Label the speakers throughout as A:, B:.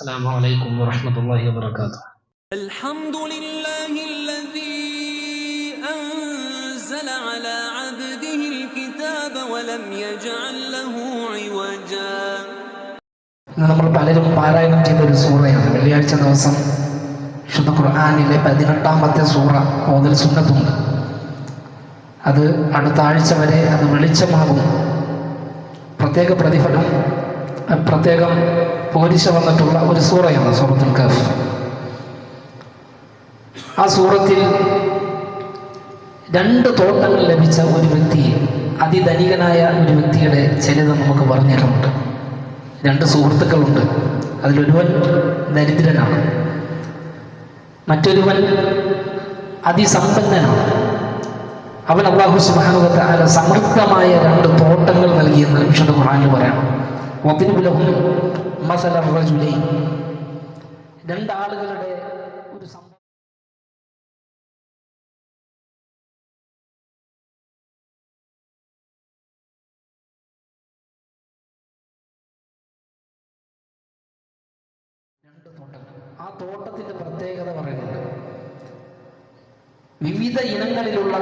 A: السلام عليكم ورحمة الله وبركاته
B: الحمد لله الذي أنزل على عبده الكتاب ولم يجعل له عوجا
C: ഇന്ന് നമ്മൾ പലരും പാരായണം ചെയ്ത ഒരു സൂറയാണ് വെള്ളിയാഴ്ച ദിവസം വിശുദ്ധ ഖുർആാനിലെ പതിനെട്ടാമത്തെ സൂറ ഓതൽ സുന്നത്തുണ്ട് അത് അടുത്ത ആഴ്ച വരെ അത് വെളിച്ചമാകും പ്രത്യേക പ്രതിഫലം അഹ് പ്രത്യേകം പോരിശ വന്നിട്ടുള്ള ഒരു സൂറയാണ് സൂറത്തുൽ കഫ് ആ സൂറത്തിൽ രണ്ട് തോട്ടങ്ങൾ ലഭിച്ച ഒരു വ്യക്തി അതിധനികനായ ഒരു വ്യക്തിയുടെ ചരിതം നമുക്ക് പറഞ്ഞു തരുന്നുണ്ട് രണ്ട് സുഹൃത്തുക്കളുണ്ട്. അതിലൊരുവൻ ദരിദ്രനാണ്. മറ്റൊരുവൻ അതിസമ്പന്നനാണ്. അവൻ അള്ളാഹു സുബാനുവത്ത സമൃദ്ധമായ രണ്ട് തോട്ടങ്ങൾ നൽകിയെന്ന് വിശുദ്ധ ഖുറാനിൽ പറയണം. വബിനുലഹും മസല റജുലൈൻ. രണ്ടാളുകളുടെ ഒരു സംഭവം രണ്ട് തോട്ടങ്ങൾ. ആ തോട്ടത്തിന്റെ പ്രത്യേകത പറയുന്നുണ്ട്. വിവിധ ഇനങ്ങളിലുള്ള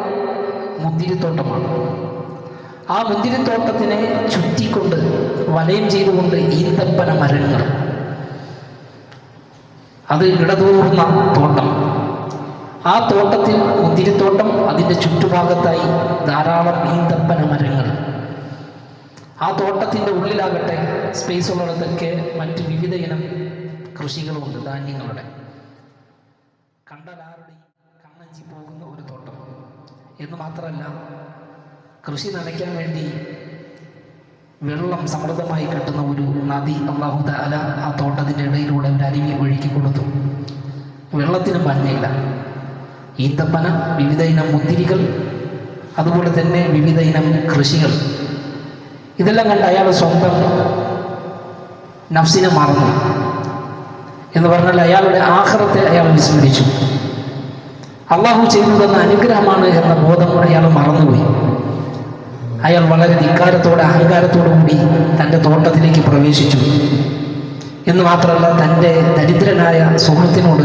C: മുന്തിരിത്തോട്ടമാണ്. ആ മുന്തിരിത്തോട്ടത്തിനെ ചുറ്റിക്കൊണ്ട് വലയം ചെയ്തുകൊണ്ട് ഈന്തപ്പന മരങ്ങൾ. അത് ഇടതൂർന്ന തോട്ടം. ആ തോട്ടത്തിൽ മുന്തിരിത്തോട്ടം അതിന്റെ ചുറ്റുഭാഗത്തായി ധാരാളം ഈന്തപ്പന മരങ്ങൾ. ആ തോട്ടത്തിന്റെ ഉള്ളിലാകട്ടെ സ്പേസ് ഉള്ളിടത്തൊക്കെ മറ്റ് വിവിധ ഇനം കൃഷികളുമുണ്ട് ധാന്യങ്ങളുടെ. കണ്ടലാരുടെയും കണ്ണഞ്ചി പോകുന്ന ഒരു തോട്ടം. എന്ന് മാത്രമല്ല കൃഷി നനയ്ക്കാൻ വേണ്ടി വെള്ളം സമൃദ്ധമായി കിട്ടുന്ന ഒരു നദി അള്ളാഹു താല ആ തോട്ടത്തിന്റെ ഇടയിലൂടെ ഒരു അരുവി ഒഴുക്കി കൊടുത്തു. വെള്ളത്തിന് പഞ്ഞയില്ല ഈന്തപ്പന വിവിധ ഇനം മുന്തിരികൾ അതുപോലെ തന്നെ വിവിധ ഇനം കൃഷികൾ. ഇതെല്ലാം കണ്ട് അയാൾ സ്വന്തം നഫ്സിനെ മറന്നു. എന്ന് പറഞ്ഞാൽ അയാളുടെ ആഹ്റത്തെ അയാൾ വിസ്മരിച്ചു. അള്ളാഹു ചെയ്തു തന്ന അനുഗ്രഹമാണ് എന്ന ബോധം അയാൾ മറന്നുപോയി. അയാൾ വളരെ ധിക്കാരത്തോടെ അഹങ്കാരത്തോടു കൂടി തന്റെ തോട്ടത്തിലേക്ക് പ്രവേശിച്ചു. എന്ന് മാത്രമല്ല തന്റെ ദരിദ്രനായ സുഹൃത്തിനോട്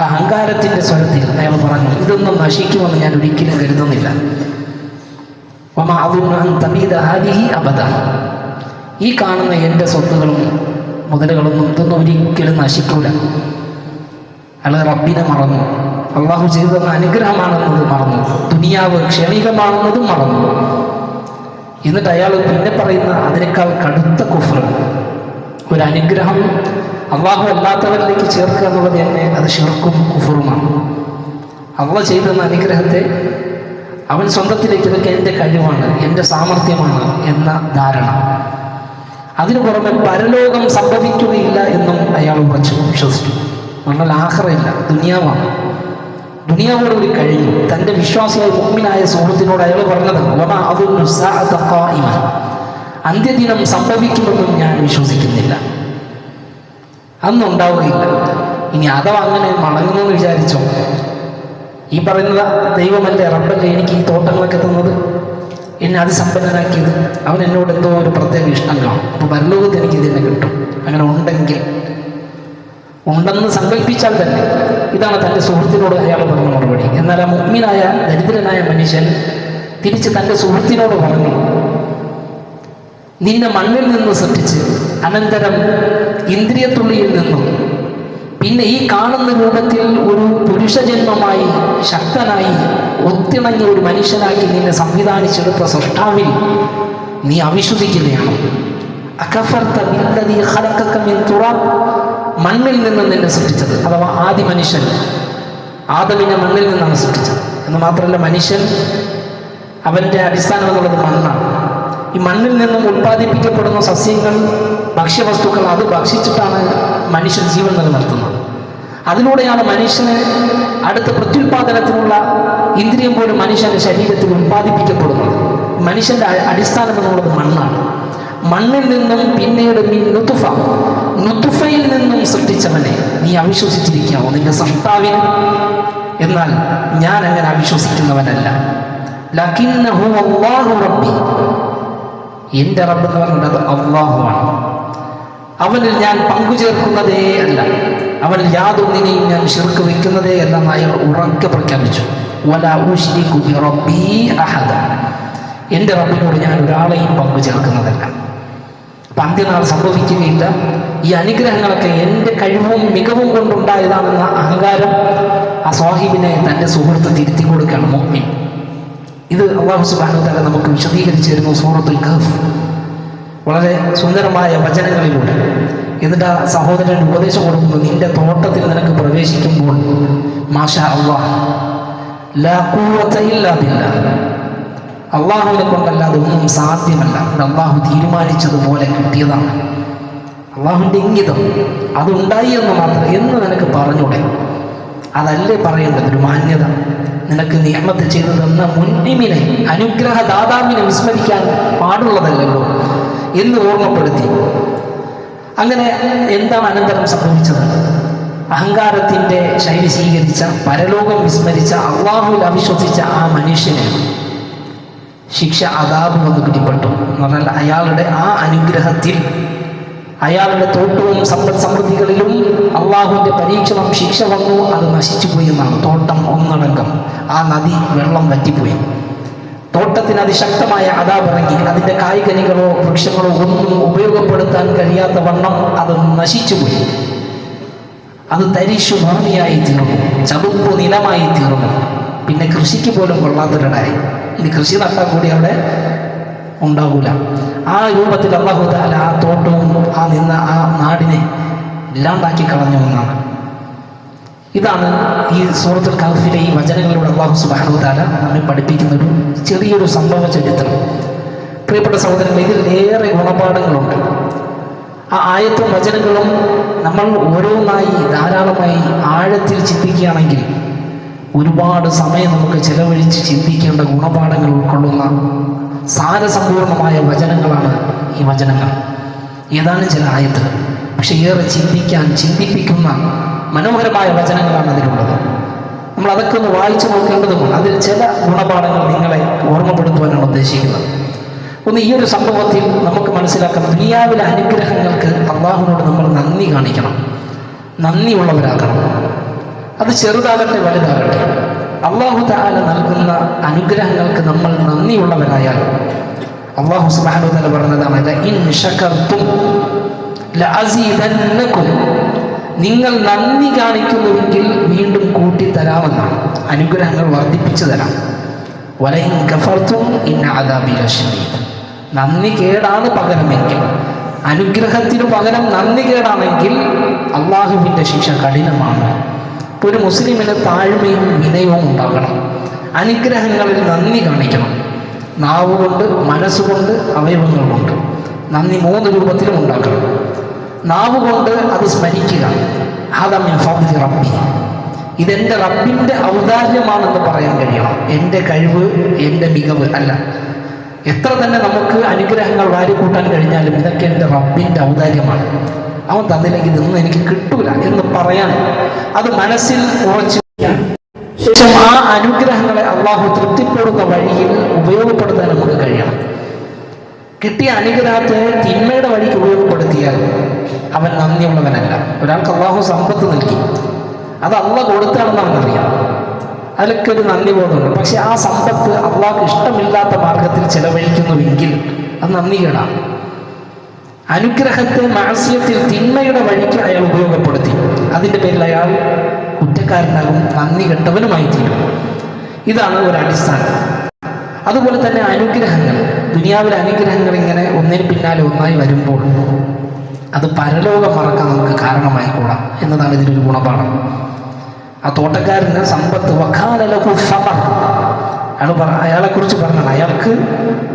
C: അഹങ്കാരത്തിന്റെ സ്വരത്തിൽ അയാൾ പറഞ്ഞു ഇതൊന്നും നശിക്കുമെന്ന് ഞാൻ ഒരിക്കലും കരുതുന്നില്ല. ഈ കാണുന്ന എന്റെ സ്വത്തുകളും മുതലുകളൊന്നും ഇതൊന്നും ഒരിക്കലും നശിക്കൂല. അയാൾ റബ്ബിനെ മറന്നു. അള്ളാഹു ചെയ്തെന്ന അനുഗ്രഹമാണെന്നത് മറന്നു. ദുനിയാവ് ക്ഷണികമാണെന്നതും മറന്നു. എന്നിട്ട് അയാൾ പിന്നെ പറയുന്ന അതിനേക്കാൾ കടുത്ത കുഫർ. ഒരു അനുഗ്രഹം അള്ളാഹു അല്ലാത്തവരിലേക്ക് ചേർക്കുക എന്നുള്ളത് തന്നെ അത് ഷിർക്കും കുഫറുമാണ്. അള്ള ചെയ്തെന്ന അനുഗ്രഹത്തെ അവൻ സ്വന്തത്തിലേക്ക് ഇതൊക്കെ എന്റെ കഴിവാണ് എന്റെ സാമർഥ്യമാണ് എന്ന ധാരണ. അതിനു പുറമെ പരലോകം സംഭവിക്കുകയില്ല എന്നും അയാൾ ഉറച്ചു വിശ്വസിച്ചു. നമ്മൾ ആഹ്റയില്ല ദുനിയാവാണ്. ദുനിയാവോടുകൂടി കഴിഞ്ഞു. തന്റെ വിശ്വാസിയായ മുമ്പിനായ സുഹൃത്തിനോട് അയാൾ പറഞ്ഞത്. അന്ത്യദിനം സംഭവിക്കുമെന്നും ഞാൻ വിശ്വസിക്കുന്നില്ല. അന്നും ഉണ്ടാവുകയില്ല ഇനി അഥവാ അങ്ങനെ മടങ്ങുമെന്ന് വിചാരിച്ചോ? ഈ പറയുന്നത് ദൈവമല്ലേ റബ്ബല്ലേ എനിക്ക് ഈ തോട്ടങ്ങളൊക്കെ തന്നത്? എന്നെ അതിസമ്പന്നനാക്കിയത്. അവൻ എന്നോട് എന്തോ ഒരു പ്രത്യേക ഇഷ്ടം കാണും അപ്പോൾ പരലോകത്ത് എനിക്ക് ഇതിനെ കിട്ടും. അങ്ങനെ ഉണ്ടെങ്കിൽ ഉണ്ടെന്ന് സങ്കല്പിച്ചാൽ തന്നെ ഇതാണ് തന്റെ സുഹൃത്തിനോട് അയാൾ പറഞ്ഞ മറുപടി. എന്നാൽ ആ മുഗ്മിനായ ദരിദ്രനായ മനുഷ്യൻ തിരിച്ച് തന്റെ സുഹൃത്തിനോട് പറഞ്ഞു നിന്നെ മണ്ണിൽ നിന്ന് സൃഷ്ടിച്ച് അനന്തരം ഇന്ദ്രിയത്തുള്ളിയിൽ നിന്നും പിന്നെ ഈ കാണുന്ന രൂപത്തിൽ ഒരു പുരുഷജന്മമായി ശക്തനായി ഒത്തിണങ്ങിയ ഒരു മനുഷ്യനാക്കി നിന്നെ സംവിധാനിച്ചെടുത്ത സൃഷ്ടാവിൽ നീ അവിശ്വസിക്കുകയാണ്. അകഫർത്ത ബില്ലദീ ഖലഖക മിൻ മണ്ണിൽ നിന്ന് നിന്നെ സൃഷ്ടിച്ചത്. അഥവാ ആദി മനുഷ്യൻ. ആദമിനെ മണ്ണിൽ നിന്നാണ് സൃഷ്ടിച്ചത്. എന്ന് മാത്രമല്ല മനുഷ്യൻ അവന്റെ അടിസ്ഥാനം എന്നുള്ളത് മണ്ണാണ്. ഈ മണ്ണിൽ നിന്നും ഉൽപ്പാദിപ്പിക്കപ്പെടുന്ന സസ്യങ്ങൾ ഭക്ഷ്യവസ്തുക്കൾ അത് ഭക്ഷിച്ചിട്ടാണ് മനുഷ്യൻ ജീവൻ നിലനിർത്തുന്നത്. അതിലൂടെയാണ് മനുഷ്യന് അടുത്ത പ്രത്യുൽപാദനത്തിനുള്ള ഇന്ദ്രിയം പോലും മനുഷ്യന്റെ ശരീരത്തിൽ ഉൽപ്പാദിപ്പിക്കപ്പെടുന്നത്. മനുഷ്യന്റെ അ- അടിസ്ഥാനം എന്നുള്ളത് മണ്ണാണ്. മണ്ണിൽ നിന്നും പിന്നീട് മീൻ നുതുഫ നുതുഫയിൽ നിന്നും സൃഷ്ടിച്ചവനെ നീ അവിശ്വസിച്ചിരിക്കാമോ നിന്റെ സൃഷ്ടാവിന് എന്നാൽ ഞാൻ അങ്ങനെ അവിശ്വസിക്കുന്നവനല്ല. ലക്കിന്നഹു റബ്ബി. എന്റെ റബ്ബ് എന്ന് പറഞ്ഞത് അള്ളാഹുവാണ് അവനിൽ ഞാൻ പങ്കു ചേർക്കുന്നതേ അല്ല. അവനിൽ യാതൊന്നിനെയും ഞാൻ ശിർക്ക് വെക്കുന്നതേ അല്ല എന്ന് അയാൾ ഉറക്കെ പ്രഖ്യാപിച്ചു. എന്റെ റബ്ബിനോട് ഞാൻ ഒരാളെയും പങ്കു ചേർക്കുന്നതല്ല അപ്പം അന്ത്യനാൾ സംഭവിക്കുകയില്ല ഈ അനുഗ്രഹങ്ങളൊക്കെ എന്റെ കഴിവും മികവും കൊണ്ടുണ്ടായതാണെന്ന അഹങ്കാരം ആ സാഹിബിനെ തന്റെ സുഹൃത്ത് തിരുത്തി കൊടുക്കുകയാണ് മുഅ്മിൻ ഇത് അള്ളാഹു സുബ്ഹാനഹു തആല നമുക്ക് വിശദീകരിച്ചു തരുന്നു സൂറത്തുൽ ഖഫ് വളരെ സുന്ദരമായ വചനങ്ങളിലൂടെ. എന്നിട്ട് ആ സഹോദരൻ ഉപദേശം കൊടുക്കുന്നു നിന്റെ തോട്ടത്തിൽ നിനക്ക് പ്രവേശിക്കുമ്പോൾ മാഷ അള്ളാഹ് ലാ അള്ളാഹുവിനെ കൊണ്ടല്ല അതൊന്നും സാധ്യമല്ല. അള്ളാഹു തീരുമാനിച്ചതുപോലെ കിട്ടിയതാണ്. അള്ളാഹുവിന്റെ ഇംഗിതം അതുണ്ടായി എന്ന് മാത്രം എന്ന് നിനക്ക് പറഞ്ഞൂടെ? അതല്ലേ പറയേണ്ടത്? ഒരു മാന്യത. നിനക്ക് നിയമത്തെ ചെയ്തു തന്ന മുന്നിമിനെ അനുഗ്രഹ ദാതാവിനെ വിസ്മരിക്കാൻ പാടുള്ളതല്ലല്ലോ എന്ന് ഓർമ്മപ്പെടുത്തി. അങ്ങനെ എന്താണ് അനന്തരം സംഭവിച്ചത്? അഹങ്കാരത്തിന്റെ ശൈലി സ്വീകരിച്ച പരലോകം വിസ്മരിച്ച അള്ളാഹുവിൽ അവിശ്വസിച്ച ആ മനുഷ്യനെ ശിക്ഷ അതാപ് വന്ന് പിടിപ്പെട്ടു എന്ന് പറഞ്ഞാൽ അയാളുടെ ആ അനുഗ്രഹത്തിൽ അയാളുടെ തോട്ടവും സമ്പദ് സമൃദ്ധികളിലും അള്ളാഹുവിന്റെ പരീക്ഷണം ശിക്ഷ വന്നു അത് നശിച്ചു പോയി എന്നാണ്. തോട്ടം ഒന്നടങ്കം. ആ നദി വെള്ളം വറ്റിപ്പോയി. തോട്ടത്തിന് അതിശക്തമായ അതാപിറങ്ങി അതിന്റെ കായ്കനികളോ വൃക്ഷങ്ങളോ ഒന്നും ഉപയോഗപ്പെടുത്താൻ കഴിയാത്ത വണ്ണം അത് നശിച്ചുപോയി അത് തരിശു ഭൂമിയായി തീർന്നു. ചതുപ്പ് നിലമായി തീർന്നു. പിന്നെ കൃഷിക്ക് പോലും കൊള്ളാത്തൊരിടായി ഇനി കൃഷി നട്ടാൽ കൂടി അവിടെ ഉണ്ടാവൂല. ആ രൂപത്തിൽ അള്ളാഹു താല ആ തോട്ടവും ആ നിന്ന ആ നാടിനെ ഇല്ലാണ്ടാക്കി കളഞ്ഞു എന്നാണ് ഇതാണ് ഈ സൂറത്തുൽ കഹഫിലെ ഈ വചനങ്ങളിലൂടെ അള്ളാഹു സുബാനു താല നമ്മെ പഠിപ്പിക്കുന്ന ഒരു ചെറിയൊരു സംഭവ ചരിത്രം. പ്രിയപ്പെട്ട സഹോദരങ്ങൾ ഇതിൽ ഏറെ ഗുണപാഠങ്ങളുണ്ട്. ആ ആയത്തും വചനങ്ങളും നമ്മൾ ഓരോന്നായി ധാരാളമായി ആഴത്തിൽ ചിന്തിക്കുകയാണെങ്കിൽ ഒരുപാട് സമയം നമുക്ക് ചെലവഴിച്ച് ചിന്തിക്കേണ്ട ഗുണപാഠങ്ങൾ ഉൾക്കൊള്ളുന്ന സാരസമ്പൂർണമായ വചനങ്ങളാണ് ഈ വചനങ്ങൾ. ഏതാനും ചില ആയത്തുകൾ പക്ഷെ ഏറെ ചിന്തിക്കാൻ ചിന്തിപ്പിക്കുന്ന മനോഹരമായ വചനങ്ങളാണ് അതിലുള്ളത്. നമ്മൾ അതൊക്കെ ഒന്ന് വായിച്ചു നോക്കേണ്ടതുമാണ്. അതിൽ ചില ഗുണപാഠങ്ങൾ നിങ്ങളെ ഓർമ്മപ്പെടുത്തുവാനാണ് ഉദ്ദേശിക്കുന്നത്. ഒന്ന് ഈ ഒരു സംഭവത്തിൽ നമുക്ക് മനസ്സിലാക്കാം. ദുനിയാവിലെ അനുഗ്രഹങ്ങൾക്ക് അള്ളാഹുവിനോട് നമ്മൾ നന്ദി കാണിക്കണം. നന്ദിയുള്ളവരാകണം. അത് ചെറുതാകട്ടെ വലുതാകട്ടെ. അള്ളാഹു താല നൽകുന്ന അനുഗ്രഹങ്ങൾക്ക് നമ്മൾ നന്ദിയുള്ളവരായാൽ അള്ളാഹു സുബാനു തല പറഞ്ഞതാണ്. നിങ്ങൾ നന്ദി കാണിക്കുന്നുവെങ്കിൽ വീണ്ടും കൂട്ടിത്തരാമെന്നാണ് അനുഗ്രഹങ്ങൾ വർദ്ധിപ്പിച്ചു തരാം. വലയും ഗഫർത്തും അദാബി നന്ദി കേടാണ് പകരമെങ്കിൽ അനുഗ്രഹത്തിനു പകരം നന്ദി കേടാണെങ്കിൽ അള്ളാഹുവിന്റെ ശിക്ഷ കഠിനമാണ്. ഒരു മുസ്ലിമിന് താഴ്മയും വിനയവും ഉണ്ടാകണം. അനുഗ്രഹങ്ങളിൽ നന്ദി കാണിക്കണം. നാവുകൊണ്ട് മനസ്സുകൊണ്ട് അവയവങ്ങൾ കൊണ്ട് നന്ദി മൂന്ന് രൂപത്തിലും ഉണ്ടാക്കണം. നാവ് കൊണ്ട് അത് സ്മരിക്കുക. റബ്ബി. ഇതെന്റെ റബ്ബിന്റെ ഔദാര്യമാണെന്ന് പറയാൻ കഴിയണം. എന്റെ കഴിവ് എന്റെ മികവ് അല്ല. എത്ര തന്നെ നമുക്ക് അനുഗ്രഹങ്ങൾ വാരിക്കൂട്ടാൻ കഴിഞ്ഞാലും ഇതൊക്കെ എന്റെ റബ്ബിന്റെ ഔദാര്യമാണ്. അവൻ തന്നില്ലെങ്കിൽ ഇതൊന്നും എനിക്ക് കിട്ടൂല. എന്ന് പറയാൻ അത് മനസ്സിൽ ഉറച്ചു. ശേഷം ആ അനുഗ്രഹങ്ങളെ അള്ളാഹു തൃപ്തിപ്പെടുന്ന വഴിയിൽ ഉപയോഗപ്പെടുത്താൻ നമുക്ക് കഴിയണം. കിട്ടിയ അനുഗ്രഹത്തെ തിന്മയുടെ വഴിക്ക് ഉപയോഗപ്പെടുത്തിയാൽ അവൻ നന്ദിയുള്ളവനല്ല. ഒരാൾക്ക് അള്ളാഹു സമ്പത്ത് നൽകി. അത് അള്ള കൊടുത്താണെന്ന് അവനറിയാം. അതിലൊക്കെ ഒരു നന്ദി ബോധമുണ്ട് പക്ഷെ ആ സമ്പത്ത് അള്ളാഹ്ക്ക് ഇഷ്ടമില്ലാത്ത മാർഗത്തിൽ ചെലവഴിക്കുന്നുവെങ്കിൽ അത് നന്ദികേടാണ്. അനുഗ്രഹത്തെ മാസ്യത്തിൽ തിന്മയുടെ വഴിക്ക് അയാൾ ഉപയോഗപ്പെടുത്തി. അതിന്റെ പേരിൽ അയാൾ കുറ്റക്കാരനാകും നന്ദി കെട്ടവനുമായി തീരും. ഇതാണ് ഒരു അടിസ്ഥാനം. അതുപോലെ തന്നെ അനുഗ്രഹങ്ങൾ. ദുനിയാവിലെ അനുഗ്രഹങ്ങൾ ഇങ്ങനെ ഒന്നിന് പിന്നാലെ ഒന്നായി വരുമ്പോൾ അത് പരലോകം മറക്കാൻ നമുക്ക് കാരണമായി കൂടാം എന്നതാണ് ഒരു ഗുണപാഠം. ആ തോട്ടക്കാരന് സമ്പത്ത് വഖാലലഹു സമർ അയാൾ പറ അയാളെക്കുറിച്ച് പറഞ്ഞത് അയാൾക്ക്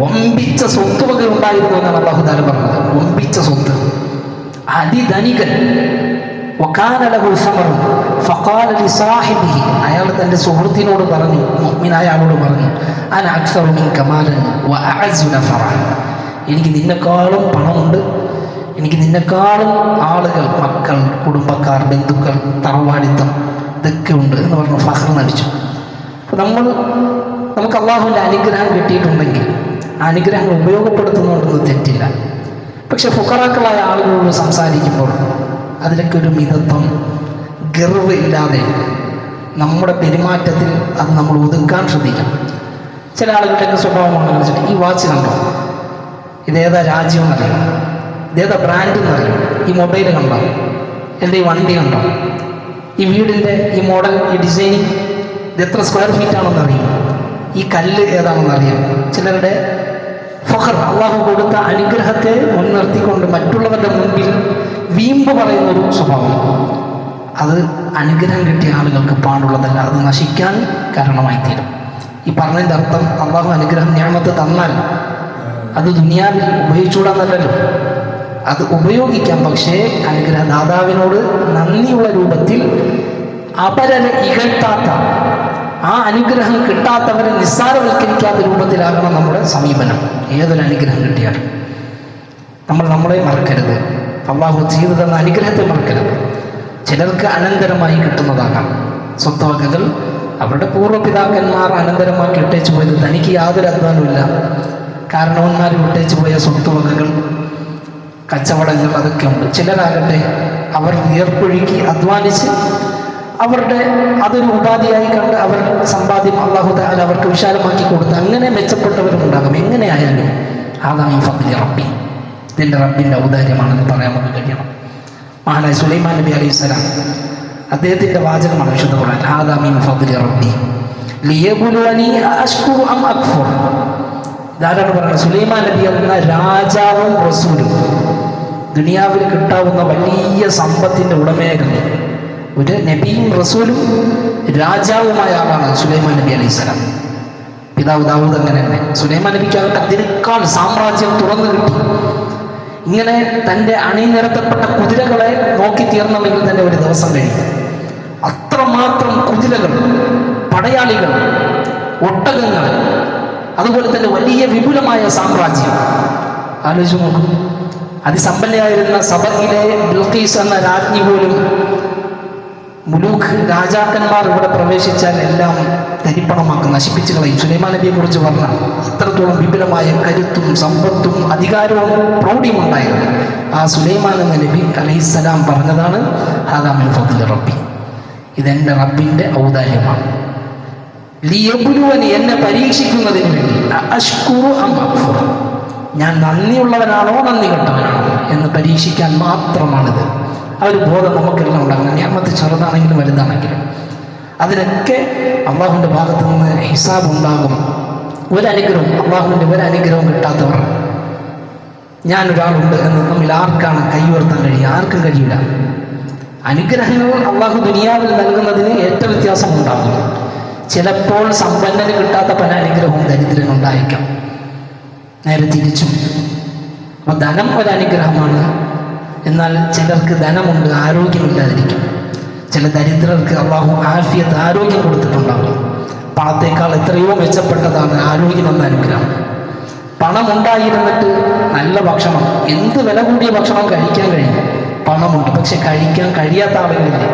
C: ഒമ്പിച്ച സ്വത്ത് വക ഉണ്ടായിരുന്നു എന്നാണ് അള്ളാഹുദാല പറഞ്ഞത്. ഒമ്പിച്ച സ്വത്ത്. അതിധനികൻ. അയാൾ തന്റെ സുഹൃത്തിനോട് പറഞ്ഞു അയാളോട് പറഞ്ഞു എനിക്ക് നിന്നെക്കാളും പണമുണ്ട്. എനിക്ക് നിന്നെക്കാളും ആളുകൾ മക്കൾ കുടുംബക്കാർ ബന്ധുക്കൾ തറവാടിത്തം ഇതൊക്കെ ഉണ്ട് എന്ന് പറഞ്ഞു. ഫഹർ നടിച്ചു. നമ്മൾ നമുക്ക് അള്ളാഹുവിന്റെ അനുഗ്രഹം കിട്ടിയിട്ടുണ്ടെങ്കിൽ അനുഗ്രഹങ്ങൾ ഉപയോഗപ്പെടുത്തുന്നുണ്ടെന്ന് തെറ്റില്ല. പക്ഷെ ഫുക്കറാക്കളായ ആളുകളോട് സംസാരിക്കുമ്പോൾ അതിലൊക്കെ ഒരു മിതത്വം ഗർവ് ഇല്ലാതെ നമ്മുടെ പെരുമാറ്റത്തിൽ അത് നമ്മൾ ഒതുക്കാൻ ശ്രദ്ധിക്കണം. ചില ആളുകളുടെയൊക്കെ സ്വഭാവമാണെന്ന് വെച്ചിട്ട് ഈ വാച്ച് കണ്ടോ? ഇതേതാ രാജ്യം എന്നറിയാം? ഇതേതാ ബ്രാൻഡ് എന്നറിയാം? ഈ മൊബൈൽ കണ്ടോ? എന്റെ ഈ വണ്ടി കണ്ടോ? ഈ വീടിന്റെ ഈ മോഡൽ ഈ ഡിസൈനിങ് ഇത് എത്ര സ്ക്വയർ ഫീറ്റ് ആണെന്ന് അറിയാം ഈ കല്ല് ഏതാണെന്ന് അറിയാം. ചിലരുടെ ഫഹർ അള്ളാഹു കൊടുത്ത അനുഗ്രഹത്തെ മുൻനിർത്തിക്കൊണ്ട് മറ്റുള്ളവരുടെ മുൻപിൽ വീമ്പ് പറയുന്ന ഒരു സ്വഭാവം. അത് അനുഗ്രഹം കിട്ടിയ ആളുകൾക്ക് പാടുള്ളതല്ല അത് നശിക്കാൻ കാരണമായി തീരും ഈ പറഞ്ഞതിന്റെ അർത്ഥം അള്ളാഹു അനുഗ്രഹം ഞാമത്ത് തന്നാൽ അത് ദുനിയാവിൽ ഉപയോഗിച്ചുകൂടാന്നല്ലല്ലോ. അത് ഉപയോഗിക്കാം പക്ഷേ അനുഗ്രഹദാതാവിനോട് നന്ദിയുള്ള രൂപത്തിൽ അപരനെ ഇകഴ്ത്താത്ത ആ അനുഗ്രഹം കിട്ടാത്തവരെ നിസ്സാരവൽക്കരിക്കാത്ത രൂപത്തിലാകണം നമ്മുടെ സമീപനം. ഏതൊരു അനുഗ്രഹം കിട്ടിയാലും. നമ്മൾ നമ്മളെ മറക്കരുത്. അള്ളാഹു ചെയ്തു തന്ന അനുഗ്രഹത്തെ മറക്കരുത്. ചിലർക്ക് അനന്തരമായി കിട്ടുന്നതാകാം. സ്വത്തവകകൾ അവരുടെ പൂർവപിതാക്കന്മാർ അനന്തരമായി ഇട്ടേച്ചു പോയത് തനിക്ക് യാതൊരു അധ്വാനമില്ല കാരണവന്മാർ വിട്ടേച്ചു പോയ സ്വത്തുവകകൾ കച്ചവടങ്ങൾ അതൊക്കെ ഉണ്ട്. ചിലരാകട്ടെ അവർ വിയർപ്പൊഴുക്കി അധ്വാനിച്ച് അവരുടെ അതൊരു ഉപാധിയായി കണ്ട് അവർ സമ്പാദ്യം അള്ളാഹു താല അവർക്ക് വിശാലമാക്കി കൊടുത്ത് അങ്ങനെ മെച്ചപ്പെട്ടവരും ഉണ്ടാകും. എങ്ങനെയായാലും ആദാമി ഫബ്ലി റബ്ബി. ഇതിന്റെ റബ്ബിന്റെ ഔദാര്യമാണെന്ന് പറയാൻ നമുക്ക് കഴിയണം. മഹാനായ സുലൈമാൻ നബി അലൈഹി സ്വലാം അദ്ദേഹത്തിന്റെ വാചകമാണ് വിശുദ്ധ ഖുർആൻ. ആദാമി ഫബ്ലി റബ്ബി. ലിയബുലുവനി അഷ്കുറു അം ഇതാരാണ് പറയുന്നത്? സുലൈമാൻ നബി എന്ന രാജാവും റസൂലും. ദുനിയാവിൽ കിട്ടാവുന്ന വലിയ സമ്പത്തിന്റെ ഉടമയായിരുന്നു. ഒരു നബിയും റസൂലും രാജാവുമായ ആളാണ് സുലൈമാൻ നബി അലൈഹി സ്വലാം. പിതാവ് ദാവൂദ് അങ്ങനെ തന്നെ. സുലൈമാൻ നബിക്ക് അതിനേക്കാൾ സാമ്രാജ്യം തുറന്നു കിട്ടി. ഇങ്ങനെ തന്റെ അണിനിരത്തപ്പെട്ട കുതിരകളെ നോക്കി തീർണമെങ്കിൽ തന്നെ ഒരു ദിവസം കഴിയും. അത്രമാത്രം കുതിരകൾ പടയാളികൾ ഒട്ടകങ്ങൾ അതുപോലെ തന്നെ വലിയ വിപുലമായ സാമ്രാജ്യം. ആലോചിച്ച് നോക്കും. അതിസമ്പന്നയായിരുന്ന സബഹിലെ ബിൽക്കീസ് എന്ന രാജ്ഞി പോലും മുലൂഖ് രാജാക്കന്മാർ ഇവിടെ പ്രവേശിച്ചാൽ എല്ലാം തരിപ്പണമാക്കും നശിപ്പിച്ചു കളയും. സുലൈമാൻ നബിയെ കുറിച്ച് പറഞ്ഞ അത്രത്തോളം വിപുലമായ കരുത്തും സമ്പത്തും അധികാരവും പ്രൗഢിയും ഉണ്ടായിരുന്നു. ആ സുലൈമാൻ എന്ന നബി അലൈഹിസ്സലാം പറഞ്ഞതാണ് ഹാദാമിൻ ഫതിൽ റബ്ബി. ഇതെന്റെ റബ്ബിന്റെ ഔദാര്യമാണ്. ലിയബുലുവനി എന്നെ പരീക്ഷിക്കുന്നതിന് വേണ്ടി. അഷ്കുറു ഞാൻ നന്ദിയുള്ളവനാണോ നന്ദി കെട്ടവനാണോ എന്ന് പരീക്ഷിക്കാൻ മാത്രമാണിത്. ആ ഒരു ബോധം നമുക്കെല്ലാം ഉണ്ടാകണം ഞാമത്ത് ചെറുതാണെങ്കിലും വലുതാണെങ്കിലും. അതിനൊക്കെ അള്ളാഹുവിന്റെ ഭാഗത്ത് നിന്ന് ഹിസാബ് ഉണ്ടാകും ഒരനുഗ്രഹം അള്ളാഹുവിന്റെ ഒരനുഗ്രഹം കിട്ടാത്തവർ. ഞാനൊരാളുണ്ട് എന്ന് നമ്മിൽ ആർക്കാണ് കൈയുയർത്താൻ കഴിയുക? ആർക്കും കഴിയില്ല അനുഗ്രഹങ്ങൾ അള്ളാഹു ദുനിയാവിൽ നൽകുന്നതിന് ഏറ്റവും വ്യത്യാസം ഉണ്ടാകും ചിലപ്പോൾ സമ്പന്നന് കിട്ടാത്ത പല അനുഗ്രഹവും ദരിദ്രനുണ്ടായേക്കാം നേരെ തിരിച്ചും. അപ്പോൾ ധനം ഒരനുഗ്രഹമാണ് എന്നാൽ ചിലർക്ക് ധനമുണ്ട് ആരോഗ്യമില്ലാതിരിക്കും ചില ദരിദ്രർക്ക് അള്ളാഹു ആഫിയത്ത് ആരോഗ്യം കൊടുത്തിട്ടുണ്ടാകും പണത്തേക്കാൾ എത്രയോ മെച്ചപ്പെട്ടതാണ് ആരോഗ്യം എന്ന അനുഗ്രഹം. പണം ഉണ്ടായിരുന്നിട്ട് നല്ല ഭക്ഷണം എന്ത് വില കൂടിയ ഭക്ഷണം കഴിക്കാൻ കഴിയും? പണമുണ്ട് പക്ഷെ കഴിക്കാൻ കഴിയാത്ത ആളുകളില്ലേ?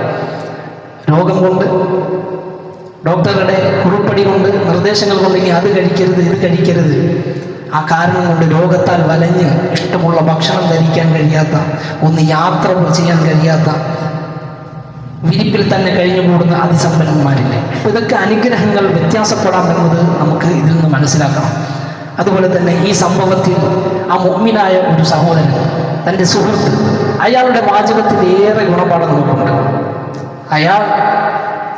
C: രോഗം കൊണ്ട് ഡോക്ടറുടെ കുറിപ്പടി കൊണ്ട് നിർദ്ദേശങ്ങൾ കൊണ്ടെങ്കിൽ അത് കഴിക്കരുത് ഇത് കഴിക്കരുത്. ആ കാരണം കൊണ്ട് രോഗത്താൽ വലഞ്ഞ് ഇഷ്ടമുള്ള ഭക്ഷണം ധരിക്കാൻ കഴിയാത്ത ഒന്ന് യാത്ര ചെയ്യാൻ കഴിയാത്ത വിരിപ്പിൽ തന്നെ കഴിഞ്ഞു കൂടുന്ന അതിസമ്പന്നന്മാരില്ലേ? അപ്പോൾ ഇതൊക്കെ അനുഗ്രഹങ്ങൾ വ്യത്യാസപ്പെടാം എന്നത് നമുക്ക് ഇതിൽ നിന്ന് മനസ്സിലാക്കണം. അതുപോലെ തന്നെ ഈ സംഭവത്തിൽ ആ മുഗ്മിനായ ഒരു സഹോദരൻ തന്റെ സുഹൃത്ത് അയാളുടെ വാചകത്തിൽ ഏറെ ഗുണപാഠം നമുക്കുണ്ട്. അയാൾ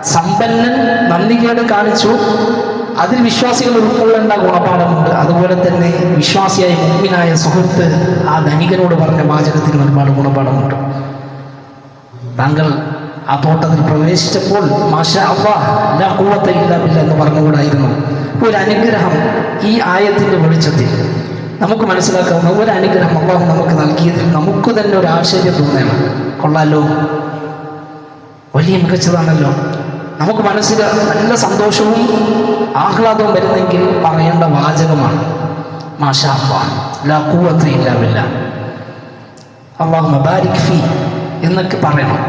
C: സമ്പന്നൻ നന്ദികേട് കാണിച്ചു അതിൽ വിശ്വാസികൾ ഉൾക്കൊള്ളേണ്ട ഗുണപാഠമുണ്ട് അതുപോലെ തന്നെ വിശ്വാസിയായ മുമ്പിനായ സുഹൃത്ത് ആ ധനികനോട് പറഞ്ഞ വാചകത്തിന് ഒരുപാട് ഗുണപാഠമുണ്ട് താങ്കൾ ആ തോട്ടത്തിൽ പ്രവേശിച്ചപ്പോൾ മാഷ അള്ളാഹൂവത്തെ ഇല്ലാമില്ല എന്ന് പറഞ്ഞുകൂടായിരുന്നു. ഒരു അനുഗ്രഹം ഈ ആയത്തിന്റെ വെളിച്ചത്തിൽ. നമുക്ക് മനസ്സിലാക്കാവുന്ന ഒരു അനുഗ്രഹം അള്ളാഹു നമുക്ക് നൽകിയതിൽ നമുക്ക് തന്നെ ഒരു ആശ്ചര്യം തോന്നണം കൊള്ളാലോ? വലിയ മികച്ചതാണല്ലോ. നമുക്ക് മനസ്സിൽ നല്ല സന്തോഷവും ആഹ്ലാദവും വരുന്നെങ്കിൽ പറയേണ്ട വാചകമാണ്. മാഷാ അള്ളാഹ് ലാ മബാരിക് എന്നൊക്കെ പറയണം.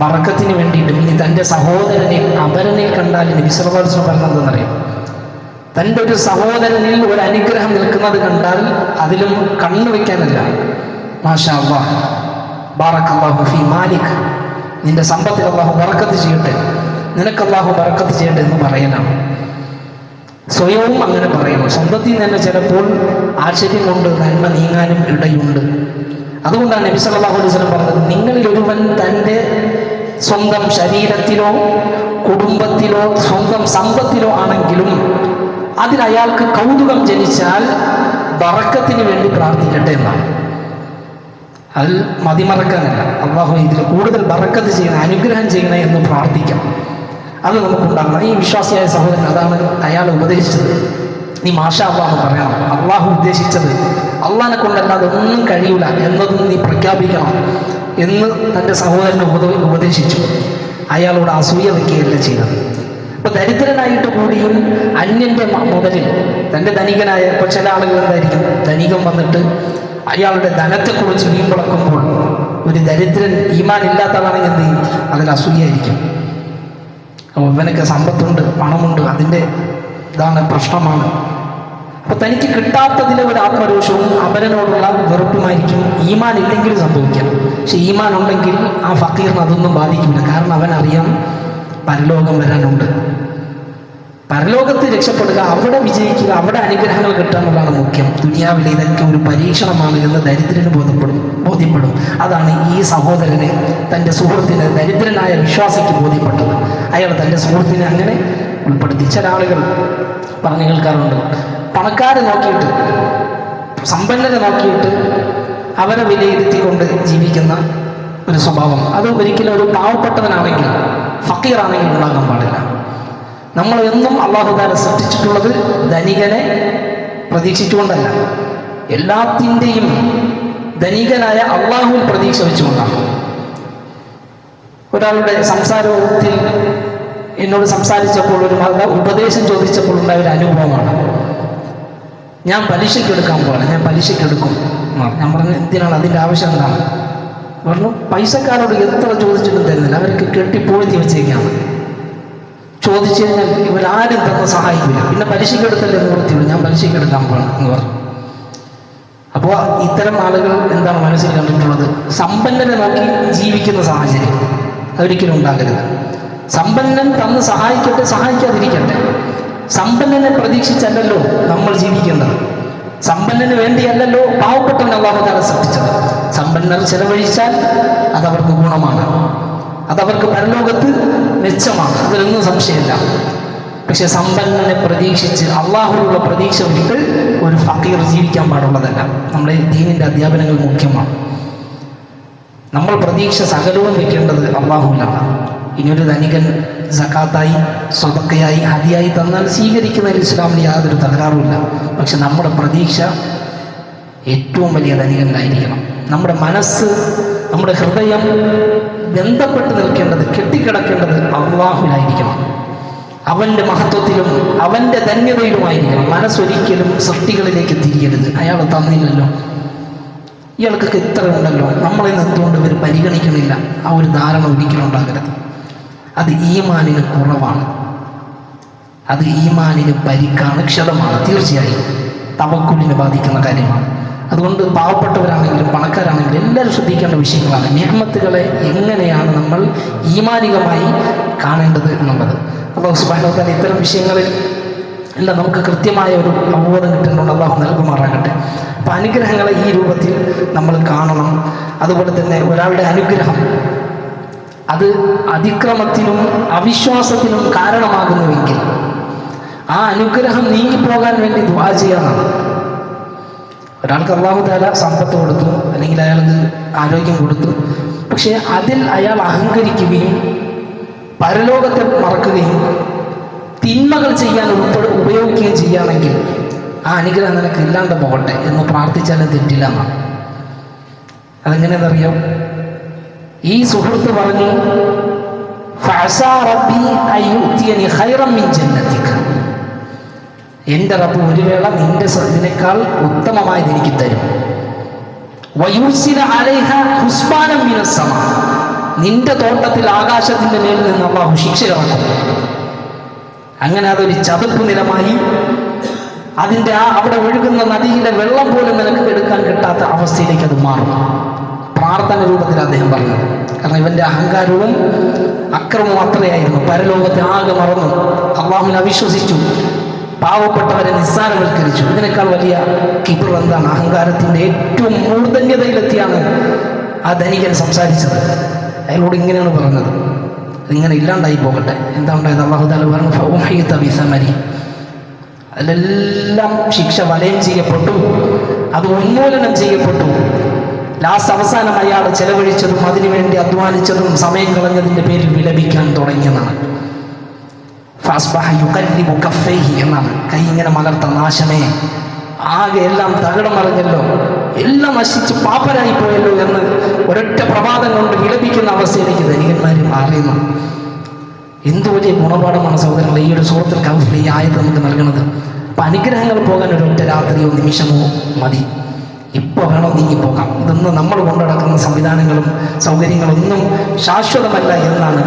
C: ബറക്കത്തിന് വേണ്ടിയിട്ടും ഇനി തന്റെ സഹോദരനെ അപരനെ കണ്ടാൽ നബി സല്ലല്ലാഹു അലൈഹി വസല്ലം പറഞ്ഞത് എന്തെന്നറിയാം? തന്റെ ഒരു സഹോദരനിൽ ഒരു അനുഗ്രഹം നിൽക്കുന്നത് കണ്ടാൽ അതിലും കണ്ണു വയ്ക്കാനല്ല മാഷാ അള്ളാഹു ഫി മാലിക്. നിന്റെ സമ്പത്തിൽ അള്ളാഹു ബറക്കത്ത് ചെയ്യട്ടെ. നിനക്ക് അള്ളാഹു ബറക്കത്ത് ചെയ്യട്ടെ എന്ന് പറയാനാണ്. സ്വയവും അങ്ങനെ പറയുന്നു. സ്വന്തത്തിൽ തന്നെ ചിലപ്പോൾ ആശ്ചര്യം കൊണ്ട് നന്മ നീങ്ങാനും ഇടയുണ്ട്. അതുകൊണ്ടാണ് നബി സല്ലല്ലാഹു അലൈഹി വസല്ലം പറഞ്ഞത് നിങ്ങളിൽ ഒരുവൻ തന്റെ സ്വന്തം ശരീരത്തിലോ കുടുംബത്തിലോ സ്വന്തം സമ്പത്തിലോ ആണെങ്കിലും അതിൽ അയാൾക്ക് കൗതുകം ജനിച്ചാൽ ബറക്കത്തിന് വേണ്ടി പ്രാർത്ഥിക്കട്ടെ എന്നാണ്. അതിൽ മതിമറക്കാനല്ല. അള്ളാഹു ഇതിൽ കൂടുതൽ ബറക്കത്ത് ചെയ്യണേ അനുഗ്രഹം ചെയ്യണേ എന്ന് പ്രാർത്ഥിക്കാം. അത് നമുക്കുണ്ടാകണം. ഈ വിശ്വാസിയായ സഹോദരൻ അതാണ് അയാൾ ഉപദേശിച്ചത്. നീ മാഷ അള്ളാഹു പറയണം. അള്ളാഹു ഉദ്ദേശിച്ചത് അള്ളാഹിനെ കൊണ്ടല്ലാതെ ഒന്നും കഴിയൂല എന്നതും നീ പ്രഖ്യാപിക്കണം എന്ന് തന്റെ സഹോദരനെ ഉപദ ഉപദേശിച്ചു. അയാളോട് അസൂയ വയ്ക്കുകയല്ല ചെയ്തത്. ഇപ്പൊ ദരിദ്രനായിട്ട് കൂടിയും അന്യന്റെ മുതലിൽ തന്റെ ധനികനായ ഇപ്പൊ ചില ആളുകൾ എന്തായിരിക്കും? ധനികം വന്നിട്ട് അയാളുടെ ധനത്തെക്കുറിച്ച് വീമ്പിളക്കുമ്പോൾ ഒരു ദരിദ്രൻ ഈമാൻ ഇല്ലാത്തതാണെങ്കിൽ എന്ത്? ചെയ്യും അതിൽ അസൂയായിരിക്കും അപ്പോൾ ഇവനൊക്കെ സമ്പത്തുണ്ട് പണമുണ്ട് അതിന്റെ ഇതാണ് പ്രശ്നമാണ്. അപ്പൊ തനിക്ക് കിട്ടാത്തതിലെ ഒരു ആത്മരോഷവും അവരനോടുള്ള വെറുപ്പുമായിരിക്കും ഈമാൻ ഇല്ലെങ്കിൽ സംഭവിക്കാം. പക്ഷെ ഈമാൻ ഉണ്ടെങ്കിൽ ആ ഫക്കീറിന് അതൊന്നും ബാധിക്കില്ല. കാരണം അവൻ അറിയാം പരലോകം വരാനുണ്ട്. പരലോകത്ത് രക്ഷപ്പെടുക അവിടെ വിജയിക്കുക അവിടെ അനുഗ്രഹങ്ങൾ കിട്ടുക എന്നുള്ളതാണ് മുഖ്യം. ദുനിയാവിലെ ഇതൊക്കെ ഒരു പരീക്ഷണമാണ് എന്ന് ദരിദ്രന് ബോധ്യപ്പെടും ബോധ്യപ്പെടും. അതാണ് ഈ സഹോദരന് തന്റെ സുഹൃത്തിന് ദരിദ്രനായ വിശ്വാസിക്ക് ബോധ്യപ്പെട്ടത്. അയാൾ തന്റെ സുഹൃത്തിനെ അങ്ങനെ ഉൾപ്പെടുത്തി. ചില ആളുകൾ പറഞ്ഞു കേൾക്കാറുണ്ട് പണക്കാരെ നോക്കിയിട്ട് സമ്പന്നരെ നോക്കിയിട്ട് അവരെ വിലയിരുത്തിക്കൊണ്ട് ജീവിക്കുന്ന ഒരു സ്വഭാവം. അത് ഒരിക്കലും ഒരു പാവപ്പെട്ടവനാണെങ്കിൽ ഫക്കീറാണെങ്കിൽ ഉണ്ടാകാൻ പാടില്ല. നമ്മൾ എന്നും അള്ളാഹുദാന സൃഷ്ടിച്ചിട്ടുള്ളത് ധനികനെ പ്രതീക്ഷിച്ചുകൊണ്ടല്ല. എല്ലാത്തിന്റെയും ധനികനായ അള്ളാഹുവിൽ പ്രതീക്ഷ വെച്ചുകൊണ്ടാണ്. ഒരാളുടെ സംസാരത്തിൽ എന്നോട് സംസാരിച്ചപ്പോൾ ഒരു മത ഉപദേശം ചോദിച്ചപ്പോൾ ഉണ്ടായ ഒരു അനുഭവമാണ്. ഞാൻ പലിശയ്ക്ക് എടുക്കാൻ പോവാണ് ഞാൻ പലിശയ്ക്ക് എടുക്കും ഞാൻ പറഞ്ഞു എന്തിനാണ്? അതിന്റെ ആവശ്യം എന്താണ്? പറഞ്ഞു പൈസക്കാരോട് എത്ര ചോദിച്ചിട്ടും തരുന്നില്ല. അവർക്ക് കെട്ടിപ്പോഴ്ത്തി വെച്ചേക്കാണ്. ചോദിച്ചു കഴിഞ്ഞാൽ ഇവരാരും തന്നെ സഹായിക്കില്ല പിന്നെ പലിശക്കെടുത്തല്ലേ നിവൃത്തിയുള്ളൂ ഞാൻ പലിശക്കെടുക്കാൻ പോകണം എന്ന് പറഞ്ഞു. അപ്പോൾ ഇത്തരം ആളുകൾ എന്താണ് മനസ്സിൽ കണ്ടിട്ടുള്ളത്? സമ്പന്നനെ നോക്കി ജീവിക്കുന്ന സാഹചര്യം. അതൊരിക്കലും ഉണ്ടാകരുത്. സമ്പന്നൻ തന്ന് സഹായിക്കട്ടെ സഹായിക്കാതിരിക്കട്ടെ. സമ്പന്നനെ പ്രതീക്ഷിച്ചല്ലല്ലോ നമ്മൾ ജീവിക്കേണ്ടത് സമ്പന്നന് വേണ്ടിയല്ലല്ലോ പാവപ്പെട്ടവൻ അള്ളാഹുദാല സൃഷ്ടിച്ചത്. സമ്പന്നർ ചെലവഴിച്ചാൽ അതവർക്ക് ഗുണമാണ്. അതവർക്ക് പരലോകത്ത് മെച്ചമാണ്. അതിലൊന്നും സംശയമില്ല. പക്ഷെ സമ്പന്നനെ പ്രതീക്ഷിച്ച് അള്ളാഹുവിനുള്ള പ്രതീക്ഷ ഒരിക്കൽ ഒരു ഫക്കീർ ജീവിക്കാൻ പാടുള്ളതല്ല. നമ്മുടെ ദീനിന്റെ അധ്യാപനങ്ങൾ മുഖ്യമാണ്. നമ്മൾ പ്രതീക്ഷ സകലവും വെക്കേണ്ടത് അള്ളാഹുവിലാണ് ഇനിയൊരു ധനികൻ സക്കാത്തായി സ്വതക്കയായി ഹതിയായി തന്നാൽ സ്വീകരിക്കുന്നതിൽ ഇസ്ലാമിന് യാതൊരു തകരാറുമില്ല. പക്ഷെ നമ്മുടെ പ്രതീക്ഷ ഏറ്റവും വലിയ ധനികനായിരിക്കണം. നമ്മുടെ മനസ്സ് നമ്മുടെ ഹൃദയം ബന്ധപ്പെട്ട് നിൽക്കേണ്ടത് കെട്ടിക്കിടക്കേണ്ടത് അള്ളാഹുലായിരിക്കണം അവന്റെ മഹത്വത്തിലും അവന്റെ ധന്യതയിലുമായിരിക്കണം. മനസ്സൊരിക്കലും സൃഷ്ടികളിലേക്ക് തിരിയരുത്. അയാൾ തന്നില്ലല്ലോ. ഇയാൾക്കൊക്കെ ഇത്ര ഉണ്ടല്ലോ. നമ്മളെ നിർത്തുകൊണ്ട് ഇവർ പരിഗണിക്കണില്ല ആ ഒരു ധാരണ ഒരിക്കലും ഉണ്ടാകരുത്. അത് ഈമാനിന് കുറവാണ്. അത് ഈമാനിന് പരിക്കാണ് ക്ഷതമാണ്. തീർച്ചയായും. തവക്കുലിനെ ബാധിക്കുന്ന കാര്യമാണ്. അതുകൊണ്ട് പാവപ്പെട്ടവരാണെങ്കിലും പണക്കാരാണെങ്കിലും എല്ലാവരും ശ്രദ്ധിക്കേണ്ട വിഷയങ്ങളാണ്. നിയമത്തുകളെ എങ്ങനെയാണ് നമ്മൾ ഈമാനികമായി കാണേണ്ടത് എന്നുള്ളത്. അള്ളാഹു സുബാനോക്കാൻ ഇത്തരം വിഷയങ്ങളിൽ എല്ലാം നമുക്ക് കൃത്യമായ ഒരു അവബോധം കിട്ടുന്നുണ്ട്. അള്ളാഹു നൽകുമാറാകട്ടെ. അപ്പം അനുഗ്രഹങ്ങളെ ഈ രൂപത്തിൽ നമ്മൾ കാണണം. അതുപോലെ തന്നെ ഒരാളുടെ അനുഗ്രഹം അത് അതിക്രമത്തിനും അവിശ്വാസത്തിനും കാരണമാകുന്നുവെങ്കിൽ ആ അനുഗ്രഹം നീങ്ങിപ്പോകാൻ വേണ്ടി ദ്വാ ചെയ്യാനാണ് ഒരാൾക്ക് അള്ളാഹു താല സമ്പത്ത് കൊടുത്തു അല്ലെങ്കിൽ അയാൾക്ക് ആരോഗ്യം കൊടുത്തു. പക്ഷേ അതിൽ അയാൾ അഹങ്കരിക്കുകയും പരലോകത്തെ മറക്കുകയും തിന്മകൾ ചെയ്യാൻ ഉൾപ്പെടെ ഉപയോഗിക്കുകയും ചെയ്യുകയാണെങ്കിൽ ആ അനുഗ്രഹം നിനക്ക് ഇല്ലാണ്ട് പോകട്ടെ എന്ന് പ്രാർത്ഥിച്ചാലും തെറ്റില്ല എന്നാണ് അതെങ്ങനെയാണെന്നറിയോ? ഈ സുഹൃത്ത് പറഞ്ഞു "ഫഅസാ റബ്ബി ഖൈറൻ മിൻ ജന്നതിക." എന്റെ റബ്ബ് ഒരു വേള നിന്റെ സ- ഉത്തമമായി എനിക്ക് തരും. നിന്റെ തോട്ടത്തിൽ ആകാശത്തിന്റെ മേൽ നിന്ന് അള്ളാഹു ശിക്ഷ അങ്ങനെ അതൊരു ചതുപ്പ് നിലമായി അതിന്റെ ആ അവിടെ ഒഴുകുന്ന നദിയിലെ വെള്ളം പോലും നിനക്ക് എടുക്കാൻ കിട്ടാത്ത അവസ്ഥയിലേക്ക് അത് മാറും. പ്രാർത്ഥന രൂപത്തിൽ അദ്ദേഹം പറഞ്ഞത് കാരണം ഇവന്റെ അഹങ്കാരവും അക്രമവും അത്രയായിരുന്നു. പരലോകത്തെ ആകെ മറന്നു. അള്ളാഹുവിനെ അവിശ്വസിച്ചു. പാവപ്പെട്ടവരെ നിസ്സാരവൽക്കരിച്ചു. ഇതിനേക്കാൾ വലിയ കിബിർ എന്താണ്? അഹങ്കാരത്തിന്റെ ഏറ്റവും മൂർധന്യതയിലെത്തിയാണ് ആ ധനികൻ സംസാരിച്ചത്. അയാളോട് ഇങ്ങനെയാണ് പറഞ്ഞത്. ഇങ്ങനെ ഇല്ലാണ്ടായി പോകട്ടെ. എന്താ ഉണ്ടായത്? അള്ളാഹുദാല പറഞ്ഞു "ഫൗഹയ്ത ബിസമരി." അതിലെല്ലാം ശിക്ഷ വലയം ചെയ്യപ്പെട്ടു. അത് ഉന്മൂലനം ചെയ്യപ്പെട്ടു. ലാസ്റ്റ് അവസാനം അയാൾ ചെലവഴിച്ചതും അതിനുവേണ്ടി അധ്വാനിച്ചതും സമയം കളഞ്ഞതിന്റെ പേരിൽ വിലപിക്കാൻ തുടങ്ങിയതാണ്. എന്നാണ്. കൈ ഇങ്ങനെ മലർത്ത നാശമേ. ആകെ എല്ലാം തകിടം മറിഞ്ഞല്ലോ എല്ലാം നശിച്ച് പാപ്പരായി പോയല്ലോ എന്ന് ഒരൊറ്റ പ്രഭാതം കൊണ്ട് വിലപിക്കുന്ന അവസ്ഥയിലേക്ക് ധനികന്മാർ മാറിയുന്നു. എന്ത് വലിയ ഗുണപാഠമാണ് സഹോദരങ്ങൾ ഈ ഒരു സുഹൃത്തിൽ കൗഫിൽ ഈ ആയത് നമുക്ക് നൽകുന്നത് അപ്പം അനുഗ്രഹങ്ങൾ പോകാൻ ഒരൊറ്റ രാത്രിയോ നിമിഷമോ മതി. ഇപ്പോൾ വേണം നീങ്ങിപ്പോകാം ഇതൊന്നും നമ്മൾ കൊണ്ടുനടക്കുന്ന സംവിധാനങ്ങളും സൗകര്യങ്ങളൊന്നും ശാശ്വതമല്ല എന്നാണ്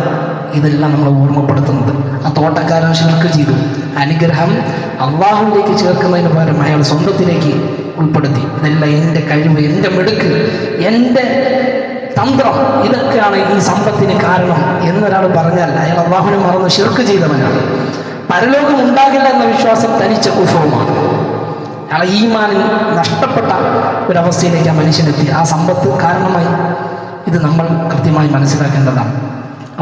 C: ഇതെല്ലാം നമ്മൾ ഓർമ്മപ്പെടുത്തുന്നത്. ആ തോട്ടക്കാരൻ ഷിർക്ക് ചെയ്തു. അനുഗ്രഹം അള്ളാഹുവിലേക്ക് ചേർക്കുന്നതിന് പകരം അയാൾ സ്വന്തത്തിലേക്ക് ഉൾപ്പെടുത്തി. ഇതെല്ലാം എന്റെ കഴിവ് എന്റെ മിടുക്ക് എന്റെ തന്ത്രം ഇതൊക്കെയാണ് ഈ സമ്പത്തിന് കാരണം എന്നൊരാൾ പറഞ്ഞാൽ അയാൾ അള്ളാഹുവിനെ മറന്ന് ഷിർക്ക് ചെയ്തവനാണ്. പരലോകം ഉണ്ടാകില്ല എന്ന വിശ്വാസം തനിച്ച കുഫവുമാണ്. അയാൾ ഈമാനിൽ നഷ്ടപ്പെട്ട ഒരവസ്ഥയിലേക്ക് ആ മനുഷ്യനെത്തി. ആ സമ്പത്ത് കാരണമായി ഇത് നമ്മൾ കൃത്യമായി മനസ്സിലാക്കേണ്ടതാണ്.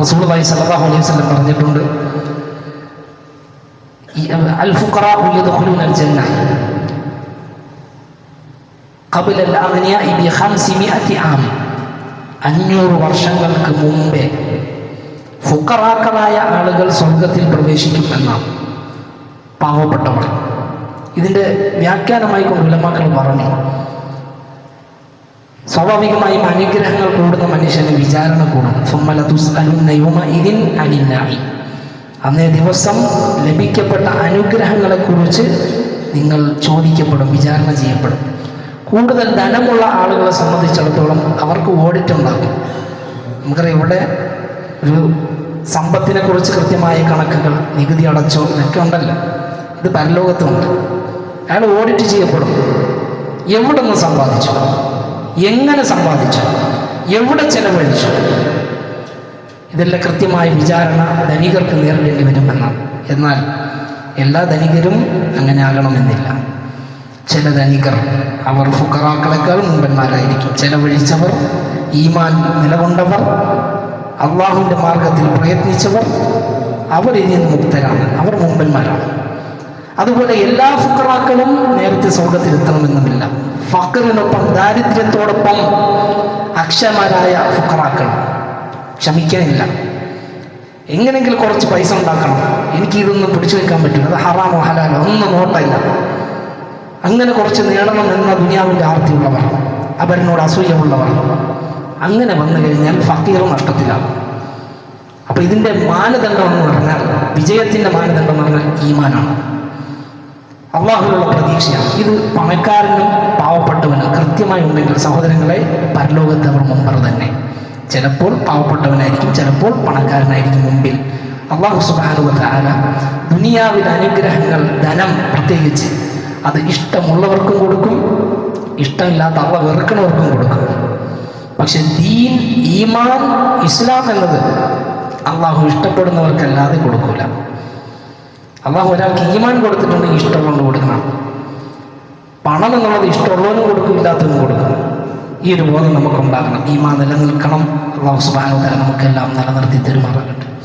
C: റസൂലുള്ളാഹി സ്വല്ലല്ലാഹു അലൈഹി വസല്ലം പറഞ്ഞിട്ടുണ്ട് അൽ യദ്ഖുലൂന അൽ ജന്ന ഖബല അൽ അഗ്നിയാഇ ബി 500 ആം. അഞ്ഞൂറ് വർഷങ്ങൾക്ക് മുമ്പേ ഫുക്കറാക്കളായ ആളുകൾ സ്വർഗത്തിൽ പ്രവേശിക്കും എന്നാണ്. പാവപ്പെട്ടവർ. ഇതിന്റെ വ്യാഖ്യാനമായി കൊണ്ട് ഉലമാക്കൾ പറഞ്ഞു സ്വാഭാവികമായും അനുഗ്രഹങ്ങൾ കൂടുന്ന മനുഷ്യന് വിചാരണ കൂടും. അന്നേ ദിവസം ലഭിക്കപ്പെട്ട അനുഗ്രഹങ്ങളെ കുറിച്ച് നിങ്ങൾ ചോദിക്കപ്പെടും വിചാരണ ചെയ്യപ്പെടും. കൂടുതൽ ധനമുള്ള ആളുകളെ സംബന്ധിച്ചിടത്തോളം അവർക്ക് ഓഡിറ്റ് ഉണ്ടാകും. നമുക്കറിയാം ഇവിടെ ഒരു സമ്പത്തിനെ കുറിച്ച് കൃത്യമായ കണക്കുകൾ നികുതി അടച്ചോ ഇതൊക്കെ ഉണ്ടല്ലോ. ഇത് പരലോകത്തുമുണ്ട് അയാൾ ഓഡിറ്റ് ചെയ്യപ്പെടും. എവിടെ നിന്ന് സമ്പാദിച്ചു? എങ്ങനെ സമ്പാദിച്ചു? എവിടെ ചെലവഴിച്ചു? ഇതെല്ലാം കൃത്യമായ വിചാരണ ധനികർക്ക് നേരിടേണ്ടി വരുമെന്നാണ് എന്നാൽ എല്ലാ ധനികരും അങ്ങനെ ആകണമെന്നില്ല. ചില ധനികർ അവർ ഫുക്കറാക്കളെക്കാൾ മുമ്പന്മാരായിരിക്കും ചെലവഴിച്ചവർ ഈമാൻ നിലകൊണ്ടവർ അള്ളാഹുവിന്റെ മാർഗത്തിൽ പ്രയത്നിച്ചവർ അവർ നിന്ന് മുക്തരാണ്. അവർ മുമ്പന്മാരാണ്. അതുപോലെ എല്ലാ ഫുക്കറാക്കളും നേരത്തെ സ്വർഗത്തിലെത്തണമെന്നുമില്ല. ഫക്കറിനൊപ്പം ദാരിദ്ര്യത്തോടൊപ്പം അക്ഷമരായ ഫുക്കറാക്കൾ. ക്ഷമിക്കാനില്ല. എങ്ങനെങ്കിലും കുറച്ച് പൈസ ഉണ്ടാക്കണം. എനിക്ക് ഇതൊന്നും പിടിച്ചു വെക്കാൻ പറ്റില്ല. അത് ഹറാമോ ഹലാലോ? ഒന്നും നോട്ടമില്ല. അങ്ങനെ കുറച്ച് നേടണം എന്ന ദുനിയാവിന്റെ ആർത്തിയുള്ളവർ അവരനോട് അസൂയമുള്ളവർ അങ്ങനെ വന്നു കഴിഞ്ഞാൽ ഫക്കീർ നഷ്ടത്തിലാണ് അപ്പൊ ഇതിന്റെ മാനദണ്ഡം എന്ന് പറഞ്ഞാൽ വിജയത്തിന്റെ മാനദണ്ഡം എന്ന് പറഞ്ഞാൽ ഈമാനാണ്. അള്ളാഹുലുള്ള പ്രതീക്ഷയാണ്. ഇത് പണക്കാരനും പാവപ്പെട്ടവനും കൃത്യമായി ഉണ്ടെങ്കിൽ സഹോദരങ്ങളെ പരലോകത്ത് അവർ മുമ്പർ തന്നെ. ചിലപ്പോൾ പാവപ്പെട്ടവനായിരിക്കും ചിലപ്പോൾ പണക്കാരനായിരിക്കും മുമ്പിൽ. അള്ളാഹു സുബാനുവല ദുനിയാവിൽ അനുഗ്രഹങ്ങൾ ധനം പ്രത്യേകിച്ച് അത് ഇഷ്ടമുള്ളവർക്കും കൊടുക്കും ഇഷ്ടമില്ലാത്ത അള്ള വെറുക്കണവർക്കും കൊടുക്കും. പക്ഷെ ദീൻ ഈമാൻ ഇസ്ലാം എന്നത് അള്ളാഹു ഇഷ്ടപ്പെടുന്നവർക്കല്ലാതെ കൊടുക്കൂല. അള്ളാഹു ഒരാൾക്ക് ഈമാൻ കൊടുത്തിട്ടുണ്ടെങ്കിൽ ഇഷ്ടമുള്ളത് കൊടുക്കണം. പണം എന്നുള്ളത് ഇഷ്ടമുള്ളവനും കൊടുക്കും ഇല്ലാത്തവനും കൊടുക്കും. ഈ ഒരു ബോധം നമുക്കുണ്ടാകണം. ഈമാൻ നിലനിൽക്കണം. അള്ളാഹു സുബാനുകാരൻ നമുക്കെല്ലാം നിലനിർത്തി തരുമാറാകട്ടെ.